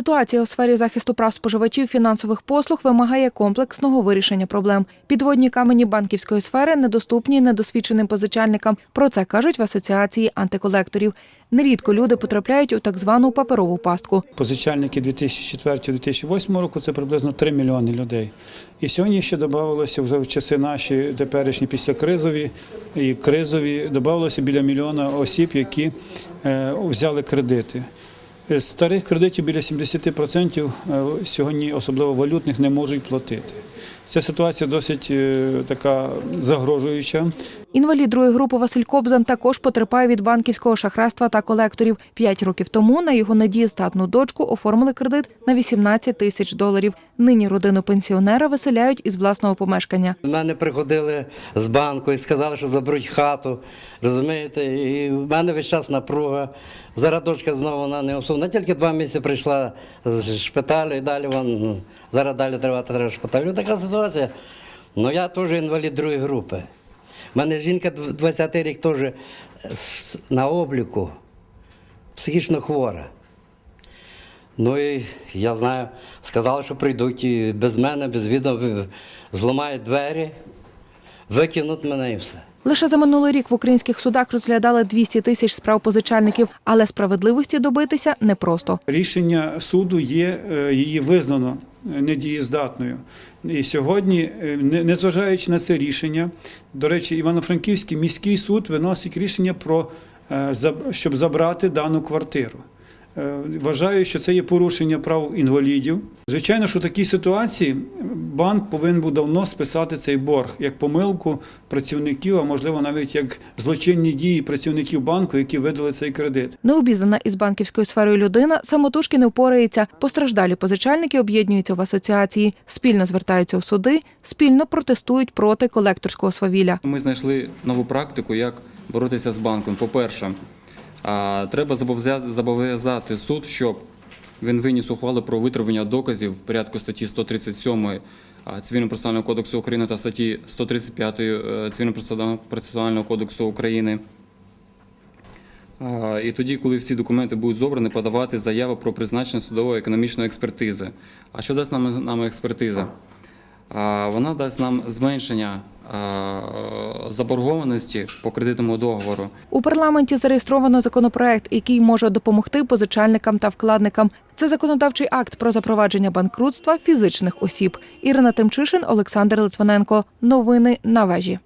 Ситуація у сфері захисту прав споживачів фінансових послуг вимагає комплексного вирішення проблем. Підводні камені банківської сфери недоступні недосвідченим позичальникам. Про це кажуть в асоціації антиколекторів. Нерідко люди потрапляють у так звану паперову пастку. Позичальники 2004-2008 року це приблизно 3 мільйони людей. І сьогодні ще додавалося в часи наші теперішні післякризові і кризові, додавалося біля мільйона осіб, які е, взяли кредити. З старих кредитів біля 70% е, сьогодні, особливо валютних, не можуть платити. Ця ситуація досить е, така загрожуюча. Інвалід другої групи Василь Кобзан також потерпає від банківського шахрайства та колекторів. П'ять років тому на його недієздатну дочку оформили кредит на 18 тисяч доларів. Нині родину пенсіонера виселяють із власного помешкання. До мене приходили з банку і сказали, що заберуть хату. Розумієте, і в мене весь час напруга. Зараз дочка знову вона не особна. Тільки два місяці прийшла з шпиталю і далі вон, ну, зараз далі тривати треба шпиталю. Така ситуація. Ну я теж інвалід другої групи. У мене жінка 20-й рік теж на обліку, психічно хвора. Ну і я знаю, сказали, що прийдуть і без мене, без відео зламають двері, викинуть мене і все. Лише за минулий рік в українських судах розглядали 200 тисяч справ позичальників, але справедливості добитися непросто. Рішення суду є, е, її визнано недієздатною. І сьогодні, е, не- незважаючи на це рішення, до речі, Івано-Франківський міський суд виносить рішення про е, щоб забрати дану квартиру. Е, Вважаю, що це є порушення прав інвалідів. Звичайно, що в такій ситуації банк повинен був давно списати цей борг як помилку працівників, а можливо навіть як злочинні дії працівників банку, які видали цей кредит. Необізнана із банківською сферою людина самотужки не впорається. Постраждалі позичальники об'єднуються в асоціації, спільно звертаються у суди, спільно протестують проти колекторського свавілля. Ми знайшли нову практику, як боротися з банком. По-перше, треба зобов'язати- зобов'язати суд, щоб він виніс ухвалу про витребування доказів в порядку статті 137 а, Цивільного процесуального кодексу України та статті 135 е, Цивільного процесуального кодексу України. І тоді, коли всі документи будуть зобрані, подавати заяву про призначення судової економічної експертизи. А що дасть нам, нам експертиза? Вона дасть нам зменшення заборгованості по кредитному договору. У парламенті зареєстровано законопроект, який може допомогти позичальникам та вкладникам. Це законодавчий акт про запровадження банкрутства фізичних осіб. Ірина Тимчишин, Олександр Литвиненко. Новини на вежі.